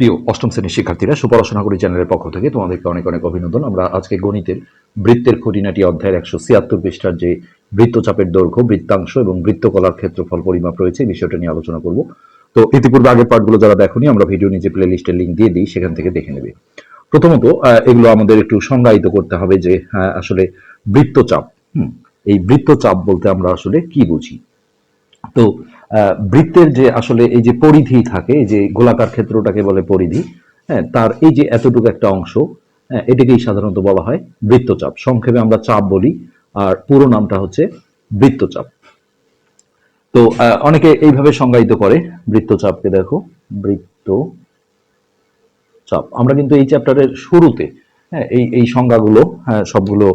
প্রিয় অষ্টম শ্রেণির শিক্ষার্থীরা সুপড়াশোনা করি চ্যানেলের পক্ষ থেকে তোমাদেরকে অনেক অনেক অভিনন্দন। আমরা আজকে গণিতের বৃত্তের খুঁটিনাটি অধ্যায়ের একশো ছিয়াত্তর পৃষ্ঠার যে বৃত্তচাপের দৈর্ঘ্য বৃত্তাংশ এবং বৃত্তকলার ক্ষেত্রফল পরিমাপ রয়েছে বিষয়টা নিয়ে আলোচনা করব। তো ইতিপূর্বে আগের পার্টগুলো যারা দেখোনি আমরা ভিডিও নিচে প্লে লিস্টের লিঙ্ক দিয়ে দিই সেখান থেকে দেখে নেবে। প্রথমত এগুলো আমাদের একটু সংজ্ঞায়িত করতে হবে যে আসলে বৃত্তচাপ হুম, এই বৃত্তচাপ বলতে আমরা আসলে কি বুঝি? তো বৃত্তের যে আসলে এই যে পরিধি থাকে যে গোলাকার ক্ষেত্রটাকে বলে পরিধি হ্যাঁ তার এই যে এতটুকু একটা অংশ হ্যাঁ, এটাকেই সাধারণত বলা হয় বৃত্তচাপ। সংক্ষেপে আমরা চাপ বলি আর পুরো নামটা হচ্ছে বৃত্তচাপ। তো অনেকে এইভাবে সংজ্ঞায়িত করে বৃত্তচাপকে দেখো বৃত্ত চাপ আমরা কিন্তু এই চ্যাপ্টারের শুরুতে হ্যাঁ এই এই সংজ্ঞাগুলো হ্যাঁ, সবগুলো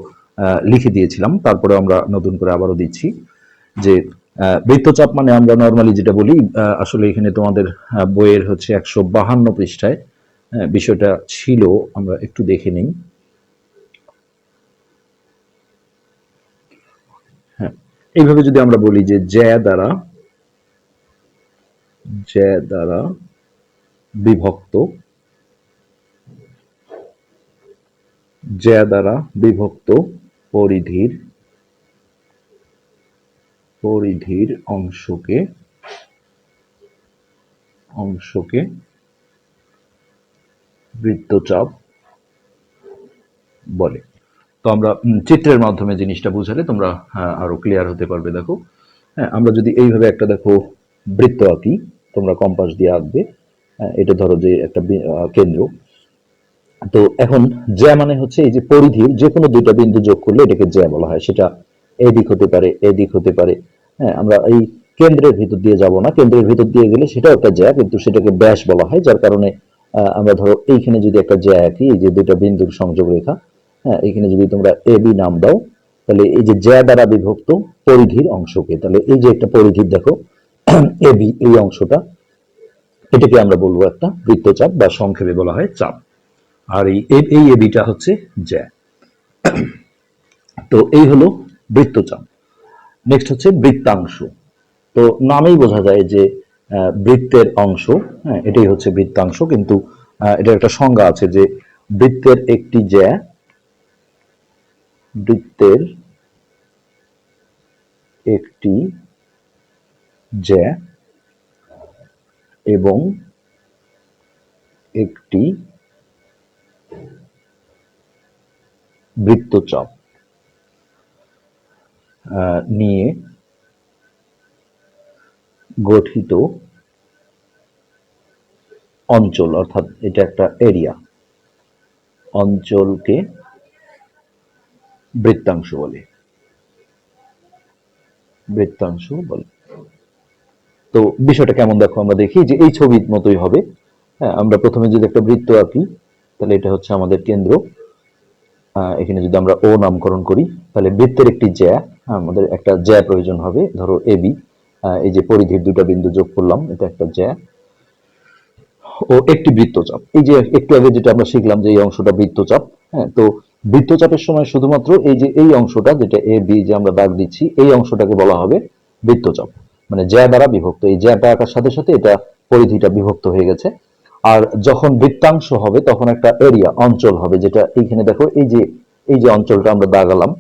লিখে দিয়েছিলাম। তারপরে আমরা নতুন করে আবারও দিচ্ছি যে বৃত্তচাপ মানে আমরা নর্মালি যেটা বলি আসলে এখানে তোমাদের বইয়ের হচ্ছে একশো বাহান্ন পৃষ্ঠায় বিষয়টা ছিল, আমরা একটু দেখে নিই। হ্যাঁ এইভাবে যদি আমরা বলি যে জ্যা দ্বারা জ্যা দ্বারা বিভক্ত, জ্যা দ্বারা বিভক্ত পরিধির পরিধির অংশকে অংশকে বৃত্তচাপ বলে। তো আমরা চিত্রের মাধ্যমে জিনিসটা বুঝালে তোমরা আরও ক্লিয়ার হতে পারবে দেখো। হ্যাঁ আমরা যদি এইভাবে একটা দেখো বৃত্ত আঁকি তোমরা কম্পাস দিয়ে আঁকবে। হ্যাঁ, এটা ধরো যে একটা কেন্দ্র। তো এখন জ্যা মানে হচ্ছে এই যে পরিধির যে কোনো দুইটা বিন্দু যোগ করলে এটাকে জ্যা বলা হয়। সেটা এদিক হতে পারে এদিক হতে পারে হ্যাঁ আমরা এই কেন্দ্রের ভিতর দিয়ে যাব না। কেন্দ্রের ভিতর দিয়ে গেলে সেটাও একটা জ্যা, কিন্তু সেটাকে ব্যাস বলা হয়, যার কারণে আমরা ধরো এইখানে যদি একটা জ্যা আঁকি, এই যে দুইটা বিন্দুর সংযোগ রেখা হ্যাঁ এখানে যদি তোমরা এ, বি নাম দাও, তাহলে এই যে জ্যা দ্বারা বিভক্ত পরিধির অংশকে, তাহলে এই যে একটা পরিধির দেখো, এ, বি, এই অংশটা, এটাকে আমরা বলব একটা বৃত্তচাপ বা সংক্ষেপে বলা হয় চাপ। আর এই এই এবিটা হচ্ছে জ্যা। তো এই হলো বৃত্তচাপ। নেক্সট হচ্ছে বৃত্তাংশ। তো নামেই বোঝা যায় যে বৃত্তের অংশ হ্যাঁ এটাই হচ্ছে বৃত্তাংশ, কিন্তু এটার একটা সংজ্ঞা আছে যে বৃত্তের একটি জ্যা, বৃত্তের একটি জ্যা এবং একটি বৃত্তচাপ। নিয়ে গঠিত অঞ্চল, অর্থাৎ এটা একটা এরিয়া অঞ্চলকে বৃত্তাংশ বলে। বৃত্তাংশ বলে। তো বিষয়টা কেমন দেখো আমরা দেখি যে এই ছবির মতোই হবে। হ্যাঁ আমরা প্রথমে যদি একটা বৃত্ত আঁকি, তাহলে এটা হচ্ছে আমাদের কেন্দ্র। এখানে যদি আমরা ও নামকরণ করি, তাহলে বৃত্তের একটি জ্যা আমাদের একটা জ্যা প্রয়োজন হবে। ধরো এবি এই যে পরিধির দুটা বিন্দু যোগ করলাম, এটা একটা জ্যা। ও একটি বৃত্তচাপ। এই যে একটু আগে যেটা আমরা শিখলাম যে এই অংশটা বৃত্তচাপ হ্যাঁ তো বৃত্তচাপের সময় শুধুমাত্র এই যে এই অংশটা, যেটা এ, বি যে আমরা দাগ দিচ্ছি, এই অংশটাকে বলা হবে বৃত্তচাপ। মানে জ্যা দ্বারা বিভক্ত। এই জ্যাটা আঁকার সাথে সাথে এটা পরিধিটা বিভক্ত হয়ে গেছে। আর যখন বৃত্তাংশ হবে, তখন একটা এরিয়া অঞ্চল হবে, যেটা এইখানে দেখো, এই যে এই যে অঞ্চলটা আমরা দাগালাম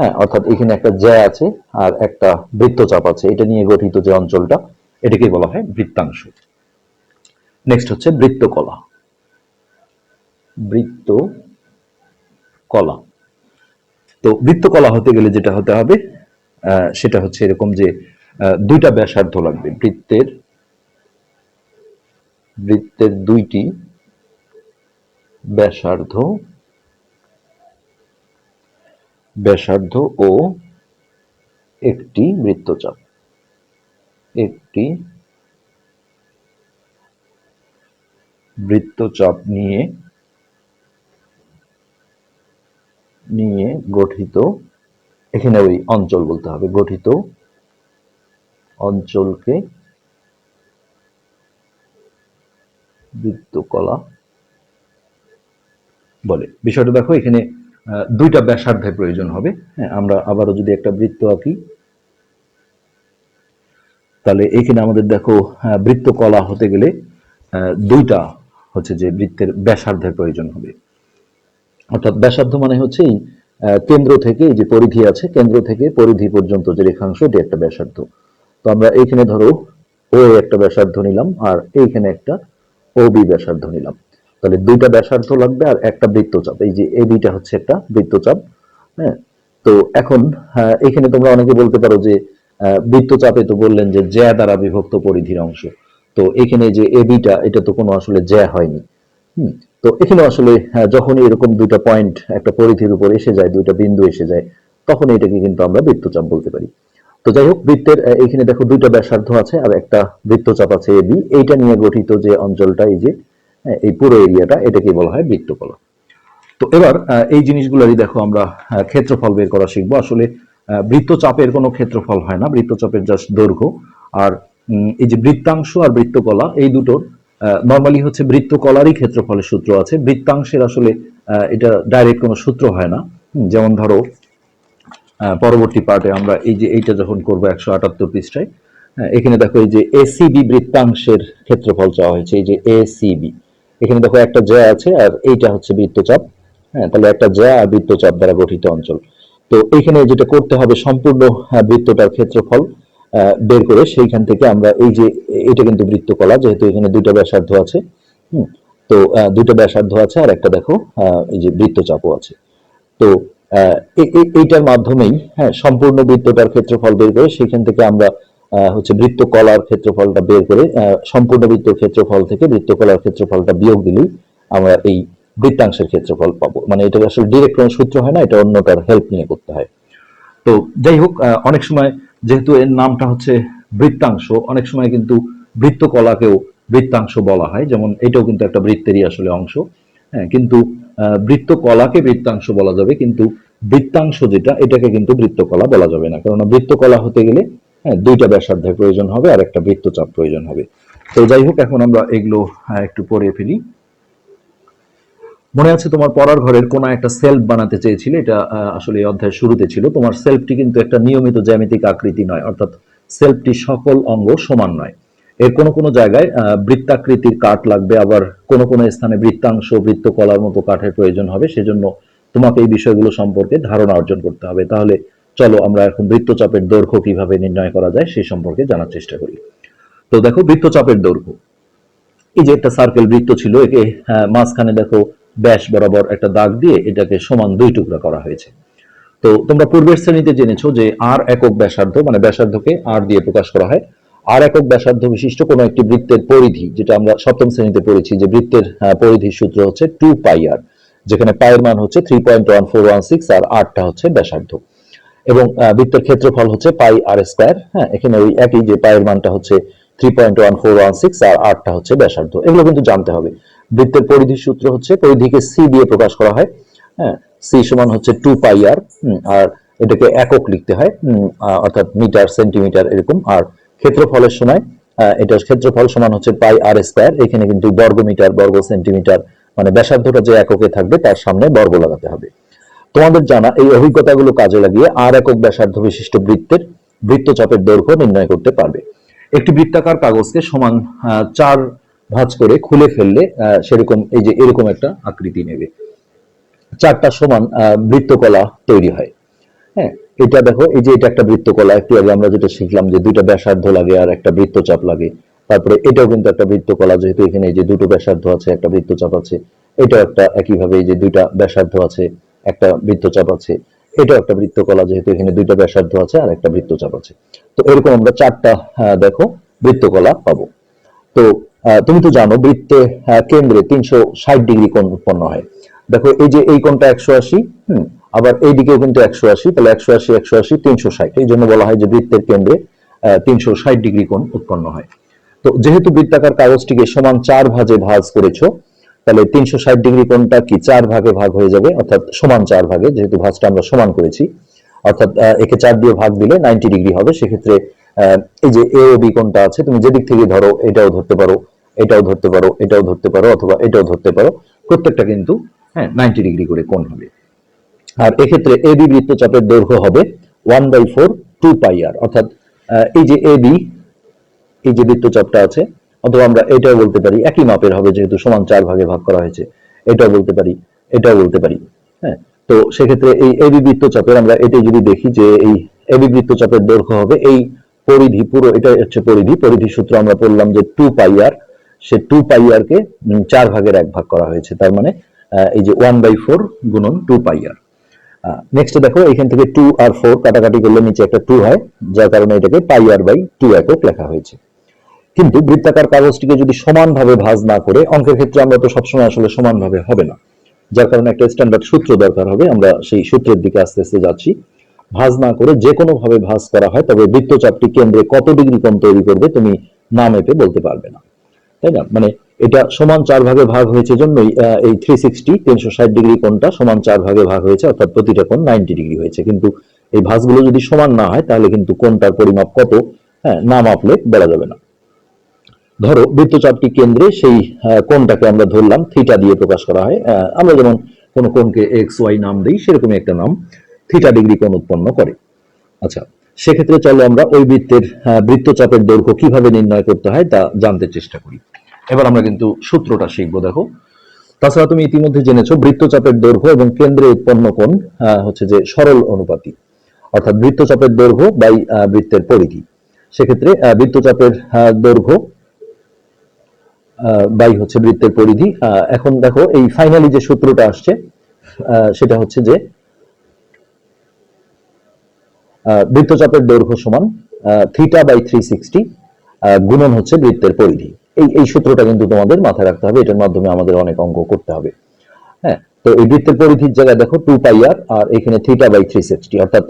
হ্যাঁ অর্থাৎ এখানে একটা জ্যা আছে আর একটা বৃত্তচাপ আছে। এটা নিয়ে গঠিত যে অঞ্চলটা এটাকে বলা হয় বৃত্তাংশ। নেক্সট হচ্ছে বৃত্তকলা। বৃত্ত কলা তো বৃত্তকলা হতে গেলে যেটা হতে হবে সেটা হচ্ছে এরকম যে দুইটা ব্যাসার্ধ লাগবে। বৃত্তের বৃত্তের দুইটি ব্যাসার্ধ ব্যাসার্ধ ও একটি বৃত্তচাপ। একটি বৃত্তচাপ নিয়ে নিয়ে গঠিত, এখানে ওই অঞ্চল বলতে হবে, গঠিত অঞ্চলকে বৃত্তকলা বলে। বিষয়টা দেখো, এখানে দুইটা ব্যাসার্ধের প্রয়োজন হবে। হ্যাঁ আমরা আবারও যদি একটা বৃত্ত আঁকি তাহলে এখানে আমাদের দেখো আহ, বৃত্তকলা হতে গেলে দুইটা হচ্ছে যে বৃত্তের ব্যাসার্ধের প্রয়োজন হবে। অর্থাৎ ব্যাসার্ধ মানে হচ্ছে এই কেন্দ্র থেকে এই যে পরিধি আছে কেন্দ্র থেকে পরিধি পর্যন্ত যে রেখাংশ এটি একটা ব্যাসার্ধ। তো আমরা এইখানে ধরো ও একটা ব্যাসার্ধ নিলাম আর এইখানে একটা ও বি ব্যাসার্ধ নিলাম। তাহলে দুইটা ব্যাসার্ধ লাগবে আর একটা বৃত্তচাপ। এই যে এ বিটা হচ্ছে একটা বৃত্তচাপ হ্যাঁ? তো এখন এখানে তোমরা অনেকে বলতে পারো যে বৃত্তচাপে তো বললেন যে জ্যা দ্বারা বিভক্ত পরিধির অংশ। তো এখানে যে এ বিটা এটা তো কোনো আসলে জ্যা হয়নি। হুম, তো এখানে আসলে হ্যাঁ, যখনই এরকম দুইটা পয়েন্ট একটা পরিধির উপর এসে যায় দুইটা বিন্দু এসে যায় তখন এটাকে কিন্তু আমরা বৃত্তচাপ বলতে পারি। তো যাই হোক বৃত্তের এখানে দেখো দুইটা ব্যাসার্ধ আছে আর একটা বৃত্তচাপ আছে এবি এইটা নিয়ে গঠিত যে অঞ্চলটা এই যে হ্যাঁ, এই পুরো এরিয়াটা এটাকে বলা হয় বৃত্তকলা তো এবার এই জিনিসগুলোরই দেখো আমরা ক্ষেত্রফল বের করা শিখব। আসলে বৃত্তচাপের কোনো ক্ষেত্রফল হয় না বৃত্তচাপের জাস্ট দৈর্ঘ্য। আর এই যে বৃত্তাংশ আর বৃত্তকলা এই দুটোর নর্মালি হচ্ছে বৃত্তকলারই ক্ষেত্রফলের সূত্র আছে। বৃত্তাংশের আসলে এটা ডাইরেক্ট কোনো সূত্র হয় না। যেমন ধরো পরবর্তী পার্টে আমরা এই যে এইটা যখন করব একশো আটাত্তর পৃষ্ঠায় হ্যাঁ, এখানে দেখো এই যে এসিবি বৃত্তাংশের ক্ষেত্রফল চাওয়া হয়েছে। এই যে এসিবি এখানে দেখো একটা জ্যা আছে, আর এইটা হচ্ছে বৃত্তচাপ। হ্যাঁ তাহলে একটা জ্যা আর বৃত্তচাপ দ্বারা গঠিত অঞ্চল। তো এখানে যেটা করতে হবে, সম্পূর্ণ বৃত্তটার ক্ষেত্রফল বের করে সেইখান থেকে আমরা এই যে, এটা কিন্তু বৃত্তকলা, যেহেতু এখানে দুইটা ব্যাসার্ধ আছে, হুম, তো দুইটা ব্যাসার্ধ আছে, আর একটা দেখো এই যে বৃত্তচাপও আছে। তো এইটার মাধ্যমেই হ্যাঁ সম্পূর্ণ বৃত্তটার ক্ষেত্রফল বের করে সেখান থেকে আমরা হচ্ছে বৃত্তকলার ক্ষেত্রফলটা বের করে সম্পূর্ণ বৃত্তের ক্ষেত্রফল থেকে বৃত্তকলার ক্ষেত্রফলটা বিয়োগ দিলেই আমরা এই বৃত্তাংশের ক্ষেত্রফল পাবো। মানে এটা আসলে ডিরেক্ট কোনো সূত্র হয় না, এটা অন্যটার হেল্প নিয়ে করতে হয়। তো যাই হোক অনেক সময় যেহেতু এর নামটা হচ্ছে বৃত্তাংশ, অনেক সময় কিন্তু বৃত্তকলাকেও বৃত্তাংশ বলা হয়, যেমন এটাও কিন্তু একটা বৃত্তেরই আসলে অংশ। হ্যাঁ কিন্তু বৃত্তকলাকে বৃত্তাংশ বলা যাবে, কিন্তু বৃত্তাংশ যেটা, এটাকে কিন্তু বৃত্তকলা বলা যাবে না। কারণ বৃত্তকলা হতে গেলে হ্যাঁ দুইটা ব্যাসার্ধের প্রয়োজন হবে, আর একটা বৃত্তচাপ প্রয়োজন হবে। তো যাই হোক, এখন আমরা এগুলো একটু পড়ে ফেলি। মনে আছে তোমার পড়ার ঘরের কোন একটা সেলফ বানাতে চেয়েছিলে? এটা আসলে এই অধ্যায়ের শুরুতে ছিল। তোমার সেলফটি কিন্তু একটা নিয়মিত জ্যামিতিক আকৃতি নয়, অর্থাৎ সেলফটি সকল অঙ্গ সমান নয়। এর কোনো কোনো জায়গায় বৃত্তাকৃতির কাঠ লাগবে, আবার কোনো কোনো স্থানে বৃত্তাংশ বৃত্তকলার মতো কাঠের প্রয়োজন হবে। সেজন্য তোমাকে এই বিষয়গুলো সম্পর্কে ধারণা অর্জন করতে হবে। তাহলে চলো আমরা এখন বৃত্তচাপের দৈর্ঘ্য কীভাবে নির্ণয় করা যায় সেই সম্পর্কে জানার চেষ্টা করি। তো দেখো বৃত্তচাপের দৈর্ঘ্য। এই যে একটা সার্কেল বৃত্ত ছিল একে মাঝখানে দেখো ব্যাস বরাবর একটা দাগ দিয়ে এটাকে সমান দুই টুকরা করা হয়েছে। তো তোমরা পূর্বের শ্রেণীতে জেনেছো যে আর একক ব্যাসার্ধ মানে ব্যাসার্ধকে আর দিয়ে প্রকাশ করা হয়। আর একক ব্যাসার্ধ বিশিষ্ট কোনো একটি বৃত্তের পরিধি যেটা আমরা সপ্তম শ্রেণীতে পড়েছি যে বৃত্তের আহ, পরিধির সূত্র হচ্ছে টু পাই আর যেখানে পায়ের মান হচ্ছে three point one four one six আর আটটা হচ্ছে ব্যাসার্ধ। এবং বৃত্তের ক্ষেত্রফল হচ্ছে পাই আর স্কোয়ার। হ্যাঁ এখানে ওই একই যে পায়ের মানটা হচ্ছে three point one four one six আর আটটা হচ্ছে ব্যাসার্ধ। এগুলো কিন্তু জানতে হবে। বৃত্তের পরিধি সূত্র হচ্ছে, পরিধিকে সি দিয়ে প্রকাশ করা হয়। হ্যাঁ সি সমান হচ্ছে টু পাই আর আর এটাকে একক লিখতে হয় অর্থাৎ মিটার, সেন্টিমিটার এরকম। আর ক্ষেত্রফলের সময় এটার ক্ষেত্রফল সমান হচ্ছে পাই আর স্কোয়ার এখানে কিন্তু বর্গ মিটার বর্গ সেন্টিমিটার মানে ব্যাসার্ধটা যে এককে থাকবে, তার সামনে বর্গ লাগাতে হবে। তোমাদের জানা এই অভিজ্ঞতাগুলো কাজে লাগিয়ে আর একক ব্যাসার্ধ বিশিষ্ট বৃত্তের বৃত্তচাপের দৈর্ঘ্য নির্ণয় করতে পারবে। একটি বৃত্তাকার কাগজকে সমান চার ভাঁজ করে খুলে ফেললে সেরকম, এই যে এরকম একটা আকৃতি নেবে। চারটা সমান বৃত্তকলা তৈরি হয়। হ্যাঁ এটা দেখো, এই যে এটা একটা বৃত্তকলা, একটু আগে আমরা যেটা শিখলাম যে দুইটা ব্যাসার্ধ লাগে আর একটা বৃত্তচাপ লাগে। তারপরে এটাও কিন্তু একটা বৃত্তকলা, যেহেতু এখানে এই যে দুটো ব্যাসার্ধ আছে, একটা বৃত্তচাপ আছে, এটাও একটা একইভাবে এই যে দুইটা ব্যাসার্ধ আছে। একটা বৃত্তচাপ আছে, এটাও একটা বৃত্তকলা যেহেতু এখানে দুইটা ব্যাসার্ধ আছে আর একটা বৃত্তচাপ আছে। তো এরকম আমরা চারটা দেখো, বৃত্তকলা পাবো। তো তুমি তো জানো বৃত্তে কেন্দ্রে তিনশো ষাট ডিগ্রি কোণ উৎপন্ন হয়। দেখো, এই যে এই কোণটা একশো আশি, হম, আবার এই দিকেও কিন্তু একশো আশি, তাহলে একশো আশি একশো আশি, তিনশো ষাট, এই জন্য বলা হয় যে বৃত্তের কেন্দ্রে তিনশো ষাট ডিগ্রি কোণ উৎপন্ন হয়। তো যেহেতু বৃত্তাকার কাগজটিকে সমান চার ভাজে ভাজ করেছ তাহলে তিনশো ষাট ডিগ্রি কোণটা কি চার ভাগে ভাগ হয়ে যাবে? অর্থাৎ সমান চার ভাগে, যেহেতু ভাঁজটা আমরা সমান করেছি। অর্থাৎ একে চার দিয়ে ভাগ দিলে নাইনটি ডিগ্রি হবে। সেক্ষেত্রে এই যে এ ও বি কোণটা আছে, তুমি যেদিক থেকে ধরো, এটাও ধরতে পারো, এটাও ধরতে পারো, এটাও ধরতে পারো, অথবা এটাও ধরতে পারো, প্রত্যেকটা কিন্তু হ্যাঁ নাইনটি ডিগ্রি করে কোণ হবে। আর এক্ষেত্রে এ বি বৃত্তচাপের দৈর্ঘ্য হবে one by four two pi R. অর্থাৎ এই যে এবি এই যে বৃত্তচাপটা আছে অথবা আমরা এটাও বলতে পারি, একই মাপের হবে যেহেতু সমান চার ভাগে ভাগ করা হয়েছে। এটাও বলতে পারি, এটাও বলতে পারি হ্যাঁ? তো সেক্ষেত্রে এই এবি বৃত্তচাপের আমরা এটাই যদি দেখি যে এই এবি বৃত্তচাপের দৈর্ঘ্য হবে, এই পরিধি পুরো এটা হচ্ছে পরিধি পরিধি সূত্র আমরা বললাম যে টু পাই আর সে টু পাই আর কে চার ভাগের এক ভাগ করা হয়েছে, তার মানে এই যে ওয়ান বাই ফোর গুণন টু পাই আর নেক্সট দেখো, এখান থেকে টু আর ফোর কাটাকাটি করলে নিচে একটা টু হয়, যার কারণে এটাকে পাই আর বাই টু একক লেখা হয়েছে। কিন্তু বৃত্তাকার কাগজটিকে যদি সমানভাবে ভাঁজ না করে অঙ্কের ক্ষেত্রে আমরা তো সবসময় আসলে সমানভাবে হবে না। যার কারণে একটা স্ট্যান্ডার্ড সূত্র দরকার হবে আমরা সেই সূত্রের দিকে আস্তে আস্তে যাচ্ছি। ভাঁজ না করে যে কোনো ভাবে ভাঁজ করা হয় তবে বৃত্তচাপটি কেন্দ্রে কত ডিগ্রি কোণ তৈরি করবে তুমি না মেপে বলতে পারবে না। তাই না? মানে এটা সমান চার ভাগে ভাগ হয়েছে জন্যই আহ, এই থ্রি সিক্সটি তিনশো ষাট ডিগ্রি কোণটা সমান চার ভাগে ভাগ হয়েছে অর্থাৎ প্রতিটা কোণ নাইনটি ডিগ্রি হয়েছে। কিন্তু এই ভাঁজগুলো যদি সমান না হয় তাহলে কিন্তু কোণটার পরিমাপ কত? হ্যাঁ না মাপলে বলা যাবে না। ধরো বৃত্তচাপটি কেন্দ্রে সেই আহ, কোণটাকে আমরা ধরলাম থিটা দিয়ে প্রকাশ করা হয়। আমরা যেমন কোন কোণকে এক্স ওয়াই নাম দিই সেরকমই একটা নাম থিটা ডিগ্রি কোণ উৎপন্ন করে। আচ্ছা সেক্ষেত্রে চলো আমরা ওই বৃত্তের বৃত্তচাপের দৈর্ঘ্য কীভাবে নির্ণয় করতে হয় তা জানতে চেষ্টা করি। এবার আমরা কিন্তু সূত্রটা শিখব দেখো। তাছাড়া তুমি ইতিমধ্যে জেনেছো বৃত্তচাপের দৈর্ঘ্য এবং কেন্দ্রে উৎপন্ন আহ, হচ্ছে যে সরল অনুপাতি অর্থাৎ বৃত্তচাপের দৈর্ঘ্য বাই বৃত্তের পরিধি। সেক্ষেত্রে বৃত্তচাপের দৈর্ঘ্য বাই হচ্ছে বৃত্তের পরিধি। এখন দেখো এই ফাইনালি যে সূত্রটা আসছে সেটা হচ্ছে যে বৃত্তচাপের দৈর্ঘ্য সমান থিটা বাই থ্রি সিক্সটি গুণন হচ্ছে বৃত্তের পরিধি। এই এই সূত্রটা কিন্তু তোমাদের মাথায় রাখতে হবে, এটার মাধ্যমে আমাদের অনেক অঙ্ক করতে হবে। হ্যাঁ তো এই বৃত্তের পরিধির জায়গায় দেখো টু পাই আর আর এখানে থিটা বাই থ্রি সিক্সটি অর্থাৎ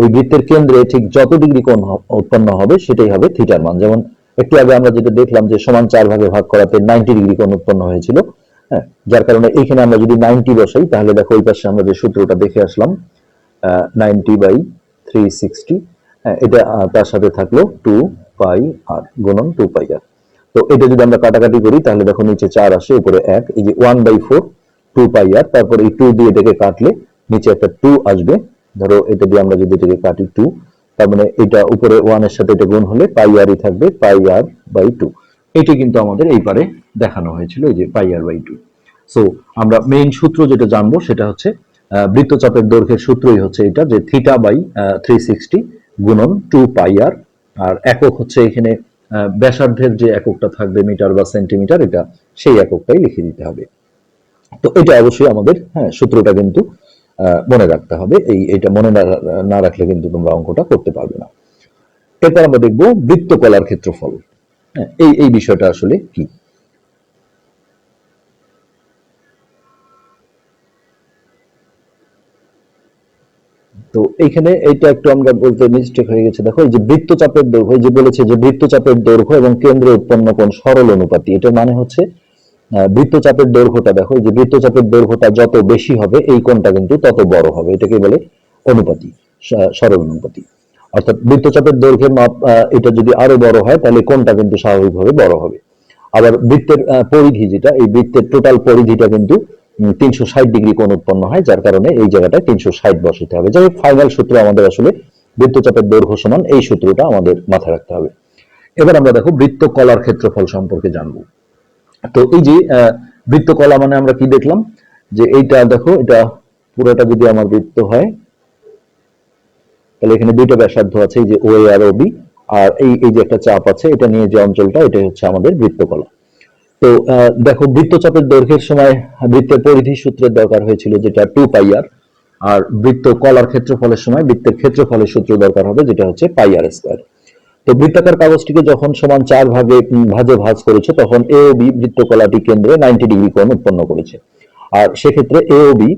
ওই বৃত্তের কেন্দ্রে ঠিক যত ডিগ্রি কোণ উৎপন্ন হবে, সেটাই হবে থিটার মান। যেমন একটু আগে আমরা যেটা দেখলাম যে সমান চার ভাগে ভাগ করাতে নাইনটি ডিগ্রি কোণ উৎপন্ন হয়েছিল হ্যাঁ যার কারণে এইখানে আমরা যদি নাইনটি বসাই, তাহলে দেখো ওই পাশে আমরা যে সূত্রটা দেখে আসলাম নাইনটি বাই থ্রি সিক্সটি এটা তার সাথে থাকল টু পাই আর গুণন টু পাই আর তো এটা যদি আমরা কাটাকাটি করি, তাহলে দেখো নিচে চার আসে, উপরে এক, এই যে one by four two pi R তারপর এই টু দিয়ে এটাকে কাটলে নিচে একটা টু আসবে। ধরো এটা দিয়ে আমরা যদি এটাকে কাটি টু তার মানে এটা উপরে ওয়ানের সাথে এটা গুণ হলে পাই আরই থাকবে পাই আর বাই টু এটি কিন্তু আমাদের এই পারে দেখানো হয়েছিল, এই যে pi R by two so আমরা মেইন সূত্র যেটা জানব সেটা হচ্ছে বৃত্তচাপের দৈর্ঘ্যের সূত্রই হচ্ছে এটা, যে থিটা বাই থ্রি সিক্সটি গুণন টু পাই আর আর একক হচ্ছে এখানে ব্যাসার্ধের যে এককটা থাকবে মিটার বা সেন্টিমিটার, এটা সেই এককটাই লিখে দিতে হবে। তো এটা অবশ্যই আমাদের হ্যাঁ সূত্রটা কিন্তু মনে রাখতে হবে। এই, এটা মনে না রাখলে কিন্তু তোমরা অঙ্কটা করতে পারবে না। এরপর আমরা দেখব বৃত্তকলার ক্ষেত্রফল। হ্যাঁ এই এই বিষয়টা আসলে কি? তো এইখানে এইটা একটু আমরা বলতে মিস্টেক হয়ে গেছে। দেখো, এই যে বৃত্তচাপের দৈর্ঘ্য যে বলেছে যে বৃত্তচাপের দৈর্ঘ্য এবং কেন্দ্রে উৎপন্ন কোণ সরল অনুপাতি, এটার মানে হচ্ছে বৃত্তচাপের দৈর্ঘ্যটা দেখো যে বৃত্তচাপের দৈর্ঘ্যটা যত বেশি হবে, এই কোণটা কিন্তু তত বড় হবে। এটাকে বলে অনুপাতি সরল অনুপাতি অর্থাৎ বৃত্তচাপের দৈর্ঘ্যের মাপ এটা যদি আরও বড় হয়, তাহলে কোণটা কিন্তু স্বাভাবিকভাবে বড় হবে। আবার বৃত্তের পরিধি যেটা, এই বৃত্তের টোটাল পরিধিটা কিন্তু তিনশো ষাট ডিগ্রি কোণ উৎপন্ন হয়, যার কারণে এই জায়গাটা তিনশো ষাট বসাতে হবে। যাই ফাইনাল সূত্র আমাদের আসলে বৃত্তচাপের দৈর্ঘ্য সমান, এই সূত্রটা আমাদের মাথায় রাখতে হবে। এবার আমরা দেখো বৃত্তকলার ক্ষেত্রফল সম্পর্কে জানব। তো এই যে আহ, বৃত্তকলা মানে আমরা কি দেখলাম? যে এইটা দেখো এটা পুরোটা যদি আমার বৃত্ত হয় তাহলে এখানে দুইটা ব্যাসার্ধ আছে যে ও আর ও বি আর এই এই যে একটা চাপ আছে এটা নিয়ে যে অঞ্চলটা এটা হচ্ছে আমাদের বৃত্তকলা তো দেখো বৃত্তচাপের দৈর্ঘ্যের সময় বৃত্তের পরিধি সূত্রের দরকার হয়েছিল যেটা টু পাই আর আর বৃত্ত কলার ক্ষেত্রফলের সময় বৃত্তের ক্ষেত্রফলের সূত্র দরকার হবে যেটা হচ্ছে পাই আর স্কোয়ার তো বৃত্তাকার কাগজটিকে যখন সমান চার ভাগে ভাজে ভাজ করেছে, তখন এ ও বি বৃত্তকলাটি কেন্দ্রে নাইনটি ডিগ্রি কোণ উৎপন্ন করেছে। আর সেক্ষেত্রে এ ও বি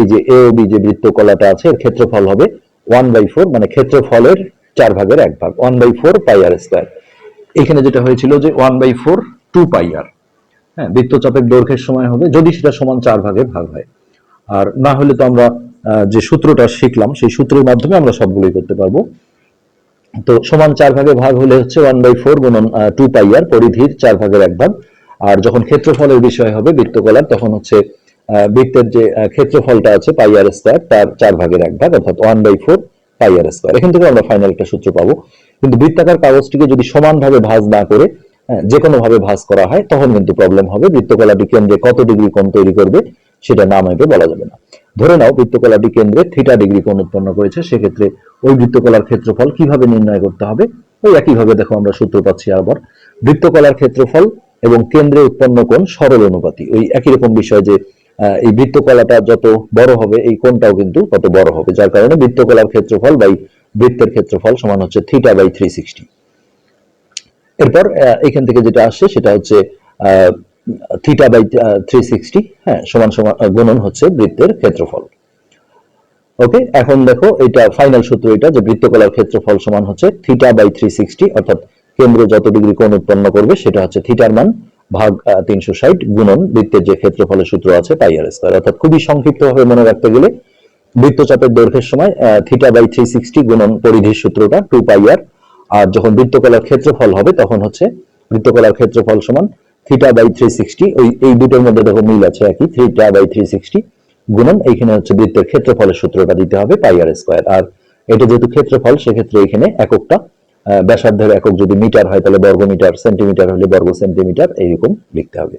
এই যে এ ও বি যে বৃত্তকলাটা আছে, এর ক্ষেত্রফল হবে ওয়ান বাই ফোর মানে ক্ষেত্রফলের চার ভাগের এক ভাগ one by four pi R square এখানে যেটা হয়েছিল যে one by four two pi R হ্যাঁ বৃত্তচাপের দৈর্ঘ্যের সময় হবে যদি সেটা সমান চার ভাগে ভাগ হয়। আর না হলে তো আমরা যে সূত্রটা শিখলাম, সেই সূত্রের মাধ্যমে আমরা সবগুলোই করতে পারব। তো সমান চার ভাগে ভাগ হলে হচ্ছে ওয়ান বাই ফোর গুণন টু পাই আর পরিধির চার ভাগের এক ভাগ। আর যখন ক্ষেত্রফলের বিষয় হবে বৃত্তকলার, তখন হচ্ছে বৃত্তের যে ক্ষেত্রফলটা আছে পাই আর স্কোয়ার তার চার ভাগের এক ভাগ, অর্থাৎ one by four pi R square এখান থেকে আমরা ফাইনাল একটা সূত্র পাবো। কিন্তু বৃত্তাকার কাগজটিকে যদি সমানভাবে ভাঁজ না করে হ্যাঁ যে কোনো ভাবে ভাঁজ করা হয়, তখন কিন্তু প্রবলেম হবে। বৃত্তকলাটি কেন্দ্রে কত ডিগ্রি কোণ তৈরি করবে, সেটা না মেপে বলা যাবে না। ধরে নাও বৃত্তকলাটি কেন্দ্রে থিটা ডিগ্রি কোণ উৎপন্ন করেছে, সেক্ষেত্রে ওই বৃত্তকলার ক্ষেত্রফল কীভাবে নির্ণয় করতে হবে? ওই একইভাবে দেখো আমরা সূত্র পাচ্ছি আবার বৃত্তকলার ক্ষেত্রফল এবং কেন্দ্রে উৎপন্ন কোণ সরল অনুপাতি। ওই একই রকম বিষয় যে এই বৃত্তকলাটা যত বড় হবে, এই কোণটাও কিন্তু তত বড় হবে। যার কারণে বৃত্তকলার ক্ষেত্রফল বাই বৃত্তের ক্ষেত্রফল সমান হচ্ছে থিটা বাই থ্রি সিক্সটি এরপর এখান থেকে যেটা আসছে সেটা হচ্ছে থিটা বাই থ্রি সিক্সটি হ্যাঁ সমান সমান গুণন হচ্ছে বৃত্তের ক্ষেত্রফল। ওকে এখন দেখো এটা ফাইনাল সূত্র এটা যে বৃত্তকলার ক্ষেত্রফল সমান হচ্ছে থিটা বাই থ্রি সিক্সটি অর্থাৎ কেন্দ্র যত ডিগ্রি কোণ উৎপন্ন করবে সেটা হচ্ছে থিটার মান ভাগ তিনশো ষাট গুণন বৃত্তের যে ক্ষেত্রফলের সূত্র আছে পাই আর স্কোয়ার অর্থাৎ খুবই সংক্ষিপ্তভাবে মনে রাখতে গেলে বৃত্তচাপের দৈর্ঘ্যের সময় থিটা বাই থ্রি সিক্সটি গুণন পরিধির সূত্রটা টু পাই আর আর যখন বৃত্তকলার ক্ষেত্রফল হবে তখন হচ্ছে বৃত্তকলার ক্ষেত্রফল সমান থিটা বাই থ্রি সিক্সটি ওই এই দুটোর মধ্যে দেখো মিল আছে একই থিটা বাই থ্রি সিক্সটি গুণন, এইখানে হচ্ছে বৃত্তের ক্ষেত্রফলের সূত্রটা দিতে হবে পাই আর স্কোয়ার আর এটা যেহেতু ক্ষেত্রফল, সেক্ষেত্রে এখানে এককটা ব্যাসার্ধের একক যদি মিটার হয়, তাহলে বর্গ মিটার, সেন্টিমিটার হলে বর্গ সেন্টিমিটার, এইরকম লিখতে হবে।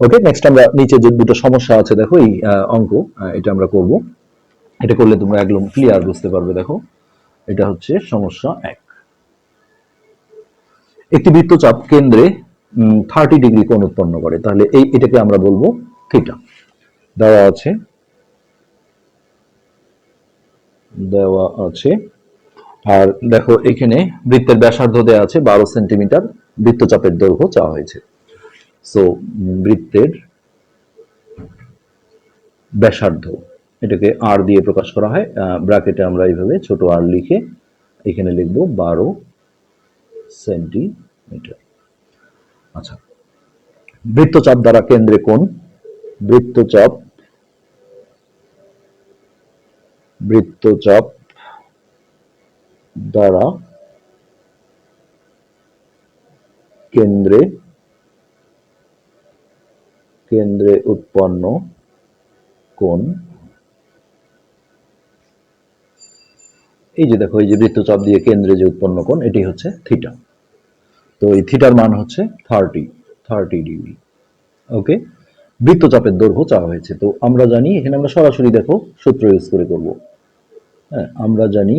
ওকে নেক্সট আমরা নিচে যে দুটো সমস্যা আছে, দেখো এই অঙ্ক এটা আমরা করব। এটা করলে তোমরা একদম ক্লিয়ার বুঝতে পারবে, দেখো। এটা হচ্ছে সমস্যা এক। একটি বৃত্তচাপ কেন্দ্রে থার্টি ডিগ্রি কোণ উৎপন্ন করে। তাহলে এই, এটাকে আমরা বলব থিটা দেওয়া আছে। দেওয়া আছে। আর দেখো, এখানে বৃত্তের ব্যাসার্ধ দেওয়া আছে বারো সেন্টিমিটার। বৃত্তচাপের দৈর্ঘ্য চাওয়া হয়েছে। সো বৃত্তের ব্যাসার্ধ, এটাকে আর দিয়ে প্রকাশ করা হয়। ব্র্যাকেটে আমরা এইভাবে ছোট আর লিখে এখানে লিখব বারো সেন্টিমিটার। আচ্ছা। বৃত্তচাপ দ্বারা কেন্দ্রে কোণ বৃত্তচাপ। বৃত্তচাপ দ্বারা কেন্দ্রে কেন্দ্রে উৎপন্ন কোন? এই যে দেখো, এই যে বৃত্তচাপ দিয়ে কেন্দ্রে যে উৎপন্ন কোণ এটি হচ্ছে থিটা। তো এই থিটার মান হচ্ছে থার্টি থার্টি ডিগ্রি ওকে বৃত্তচাপের দৈর্ঘ্য চাওয়া হয়েছে। তো আমরা জানি, এখানে আমরা সরাসরি দেখো, সূত্র ইউজ করে করব। হ্যাঁ আমরা জানি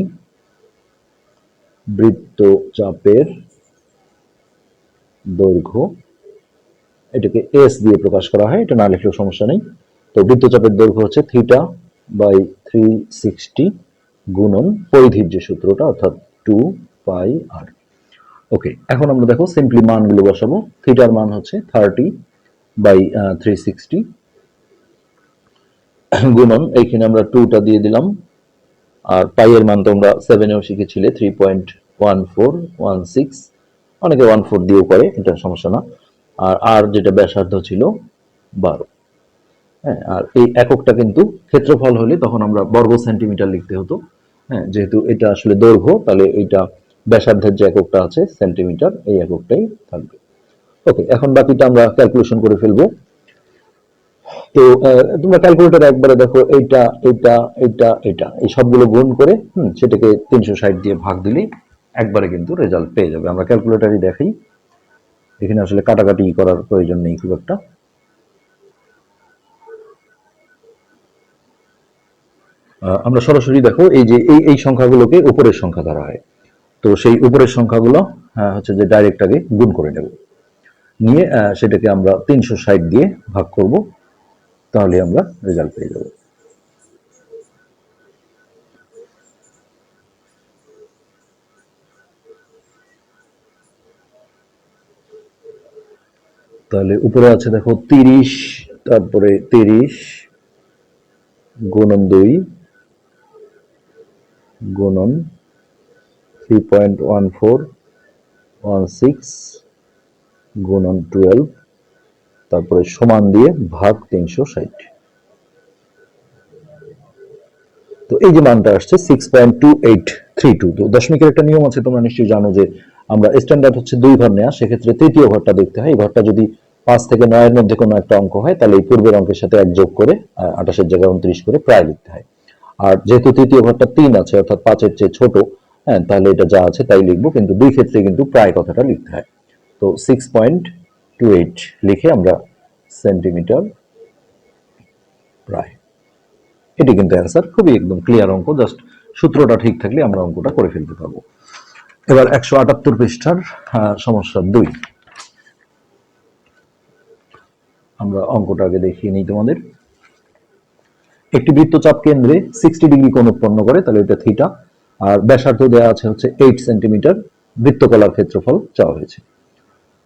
বৃত্তচাপের দৈর্ঘ্য, এটাকে এস দিয়ে প্রকাশ করা হয়, এটা না লিখলেও সমস্যা নেই। তো বৃত্তচাপের দৈর্ঘ্য হচ্ছে থিটা বাই থ্রি সিক্সটি গুণন পরিধির যে সূত্রটা, অর্থাৎ টু পাই আর ওকে এখন আমরা দেখো সিম্পলি মানগুলো বসাবো। থিটার মান হচ্ছে থার্টি বাই থ্রি সিক্সটি গুণন, এইখানে আমরা টুটা দিয়ে দিলাম। আর পাইয়ের মান তোমরা সেভেনেও শিখেছিলে three point one four one six অনেকে ওয়ান ফোর দিয়েও করে, এটা সমস্যা না। আর আর যেটা ব্যাসার্ধ ছিল বারো। হ্যাঁ আর এই এককটা কিন্তু ক্ষেত্রফল হলে তখন আমরা বর্গ সেন্টিমিটার লিখতে হতো। হ্যাঁ যেহেতু এটা আসলে দৈর্ঘ্য, তাহলে এইটা ব্যাসার্ধের যে এককটা আছে, সেন্টিমিটার, এই এককটাই থাকবে। ওকে এখন বাকিটা আমরা ক্যালকুলেশন করে ফেলব। তো তোমরা ক্যালকুলেটর একবারে দেখো, এইটা এইটা এইটা এটা এই সবগুলো গুণ করে, হুম, সেটাকে তিনশো ষাট দিয়ে ভাগ দিলেই একবারে কিন্তু রেজাল্ট পেয়ে যাবে। আমরা ক্যালকুলেটারই দেখাই। এখানে আসলে কাটাকাটি করার প্রয়োজন নেই খুব একটা। আমরা সরাসরি দেখো, এই যে, এই এই সংখ্যাগুলোকে উপরের সংখ্যা ধরা হয়। তো সেই উপরের সংখ্যাগুলো হচ্ছে যে ডাইরেক্ট আগে গুণ করে নেব। নিয়ে সেটাকে আমরা তিনশো ষাট দিয়ে ভাগ করব, তাহলে আমরা রেজাল্ট পেয়ে যাব। তাহলে উপরে আছে দেখো তিরিশ, তারপরে তিরিশ, গুণন দুই, গুণন three point one four one six গুণন টুয়েলভ তারপরে সমান দিয়ে ভাগ তিনশো ষাট। তো এই যে মানটা আসছে six point two eight three two তো দশমিকের একটা নিয়ম আছে, তোমরা নিশ্চয়ই জানো যে আমরা স্ট্যান্ডার্ড হচ্ছে দুই ঘর নেওয়া সেক্ষেত্রে তৃতীয় ঘরটা দেখতে হয়। এই ঘরটা যদি পাঁচ থেকে নয়ের মধ্যে কোনো একটা অঙ্ক হয়, তাহলে এই পূর্বের অঙ্কের সাথে এক যোগ করে আঠাশের জায়গায় উনত্রিশ করে প্রায় লিখতে হয়। আর যেহেতু তৃতীয় ঘরটা তিন আছে, অর্থাৎ পাঁচের চেয়ে ছোট হ্যাঁ তাহলে এটা যা আছে তাই লিখব, কিন্তু দুই ক্ষেত্রে কিন্তু প্রায় কথাটা লিখতে হয়। তো সিক্স পয়েন্ট টু এইট লিখে আমরা সেন্টিমিটার প্রায়। এটি কিন্তু অ্যান্সার খুবই একদম ক্লিয়ার অঙ্ক জাস্ট সূত্রটা ঠিক থাকলে আমরা অঙ্কটা করে ফেলতে পারব। এবার একশো আটাত্তর পৃষ্ঠার সমস্যা দুই। আমরা অঙ্কটা আগে দেখিয়ে নিই তোমাদের। একটি বৃত্তচাপ কেন্দ্রে সিক্সটি ডিগ্রি কোণ উৎপন্ন করে, তাহলে এটা থিটা আর ব্যাসার্ধ দেওয়া আছে হচ্ছে এইট সেন্টিমিটার বৃত্তকলার ক্ষেত্রফল চাওয়া হয়েছে।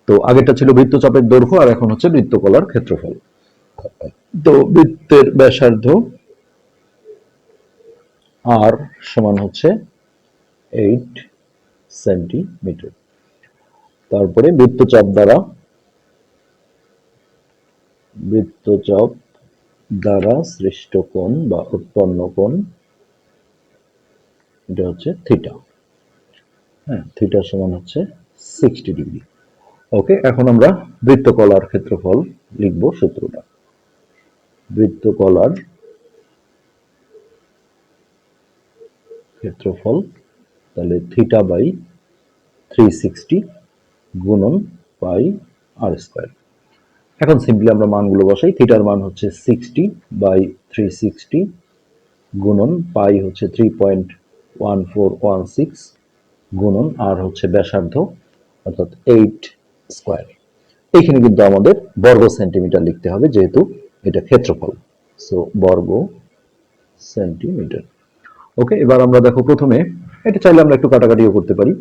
তো আগেরটা ছিল বৃত্তচাপের দৈর্ঘ্য আর এখন হচ্ছে বৃত্তকলার ক্ষেত্রফল। তো বৃত্তের ব্যাসার্ধ আর সমান হচ্ছে এইট সেন্টিমিটার তারপরে বৃত্তচাপ দ্বারা বৃত্তচাপ দ্বারা সৃষ্ট কোণ বা উৎপন্ন কোণ এটা হচ্ছে থিটা হ্যাঁ থিটা সমান হচ্ছে সিক্সটি ডিগ্রি ওকে এখন আমরা বৃত্তকলার ক্ষেত্রফল লিখব সূত্রটা। বৃত্তকলার ক্ষেত্রফল, তাহলে থিটা বাই থ্রি সিক্সটি গুণন পাই আর স্কোয়ার এখন সিম্পলি আমরা মানগুলো বসাই থিটার মান হচ্ছে সিক্সটি বাই থ্রি সিক্সটি গুণন পাই হচ্ছে three point one four one six গুণন আর হচ্ছে ব্যাসার্ধ অর্থাৎ এইট স্কোয়ার এইখানে কিন্তু আমাদের বর্গ সেন্টিমিটার লিখতে হবে যেহেতু এটা ক্ষেত্রফল। সো বর্গ সেন্টিমিটার ওকে এবার আমরা দেখো প্রথমে, এটা চাইলে আমরা একটু কাটাকাটিও করতে পারি।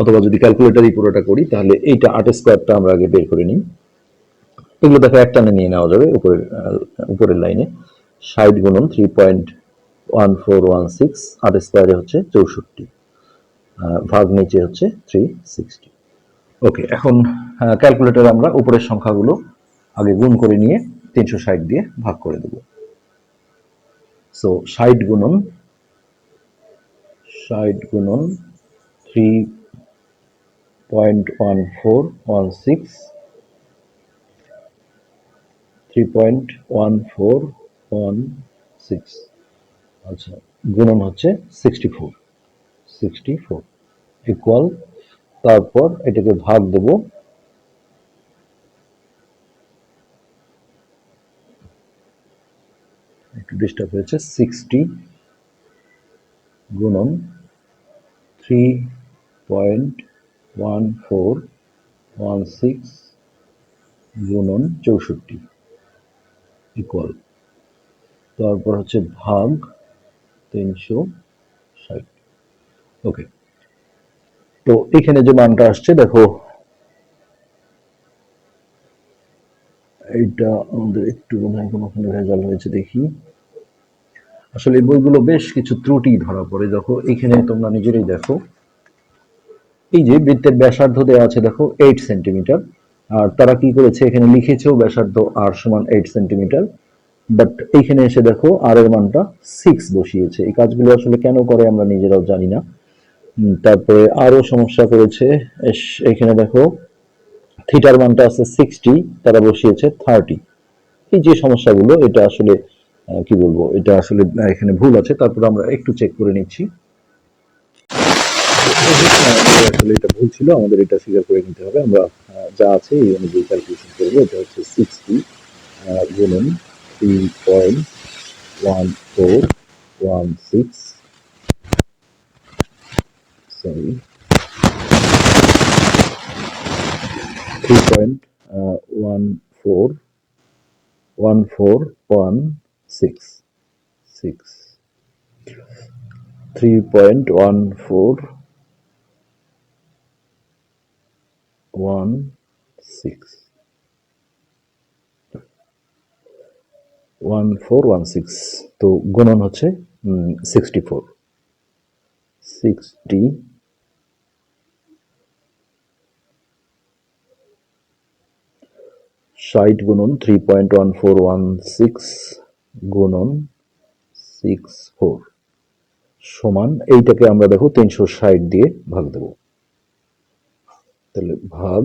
অথবা যদি ক্যালকুলেটারই পুরোটা করি, তাহলে এইটা আট স্কোয়ারটা আমরা আগে বের করে নিই। এগুলো দেখো এক টানে নিয়ে নেওয়া যাবে, উপরের উপরের লাইনে। ষাট গুণন three point one four one six আট স্কোয়ারে হচ্ছে চৌষট্টি ভাগ নিচে হচ্ছে থ্রি সিক্সটি ওকে এখন ক্যালকুলেটরে আমরা উপরের সংখ্যাগুলো আগে গুণ করে নিয়ে তিনশো ষাট দিয়ে ভাগ করে দেব। সো ষাট গুণন ষাট গুণন three point one four one six three point one four one six আচ্ছা গুণন হচ্ছে sixty four sixty four equal তারপর এটাকে ভাগ দেব একটু ডিস্টার্ব হয়েছে সিক্সটি গুণন three point one four one six গুণন চৌষট্টি ইকুয়াল তারপর হচ্ছে ভাগ তিনশো ষাট। ওকে তো এখানে যে মানটা আসছে, দেখো, এইটা আমাদের একটু কোনোখানে ভেজাল হয়েছে, দেখি। আসলে এই বইগুলো বেশ কিছু ত্রুটি ধরা পড়ে, দেখো, এখানে তোমরা নিজেরাই দেখো। এই যে বৃত্তের ব্যাসার্ধ দেওয়া আছে, দেখো এইট সেন্টিমিটার আর তারা কি করেছে, এখানে লিখেছেও ব্যাসার্ধ আর সমান এইট সেন্টিমিটার বাট এইখানে এসে দেখো আর এর মানটা সিক্স বসিয়েছে। এই কাজগুলো আসলে কেন করে আমরা নিজেরাও জানি না। তারপরে আরও সমস্যা করেছে। এখানে দেখো থিটার মানটা আছে সিক্সটি তারা বসিয়েছে থার্টি এই যে সমস্যাগুলো, এটা আসলে কি বলব, এটা আসলে এখানে ভুল আছে। তারপর আমরা একটু চেক করে নিচ্ছি। আসলে এটা ভুল ছিল, আমাদের এটা স্বীকার করে নিতে হবে। আমরা যা আছে এই অনুযায়ী ক্যালকুলেশন করব, এটা হচ্ছে সিক্সটি গুণন three point one four one six sorry three point one four one four one six six three point one four one six one four one six তো গুণন হচ্ছে সিক্সটি ফোর সিক্সটি ষাট গুণন three point one four one six গুণন six four সমান এইটাকে আমরা দেখো তিনশো ষাট দিয়ে ভাগ দেব। তাহলে ভাগ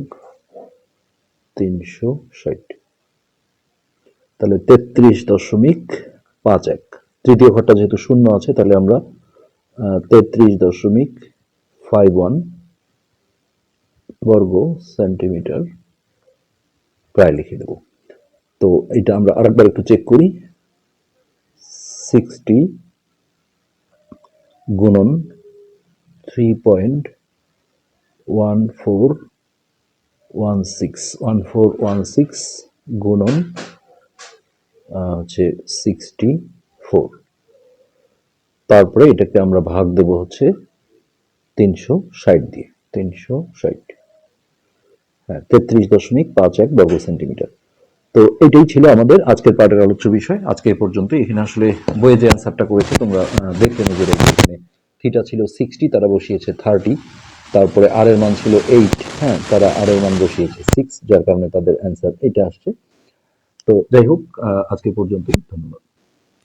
তিনশো ষাট। তাহলে তেত্রিশ দশমিক পাঁচ এক। তৃতীয় ঘরটা যেহেতু শূন্য আছে, তাহলে আমরা তেত্রিশ দশমিক ফাইভ ওয়ান বর্গ সেন্টিমিটার প্রায় লিখে দেব। তো এটা আমরা আরেকবার একটু চেক করি। সিক্সটি গুণন three point one four one six one four one six গুণন হচ্ছে সিক্সটি ফোর তারপরে এটাকে আমরা ভাগ দেব হচ্ছে তিনশো ষাট দিয়ে, তিনশো ষাট। হ্যাঁ তেত্রিশ দশমিক পাঁচ এক বর্গ সেন্টিমিটার। তো এটাই ছিল আমাদের আজকের পাঠের আলোচ্য বিষয়। আজকে এ পর্যন্ত এখানে আসলে বইয়ে যে অ্যান্সারটা করেছে, তোমরা দেখলে নিজেরা এখানে থিটা ছিল সিক্সটি তারা বসিয়েছে থার্টি তারপরে আর এর মান ছিল এইট হ্যাঁ তারা আর এর মান বসিয়েছে সিক্স যার কারণে তাদের অ্যান্সার এটা আসছে। তো যাই হোক আজকে পর্যন্তই ধন্যবাদ।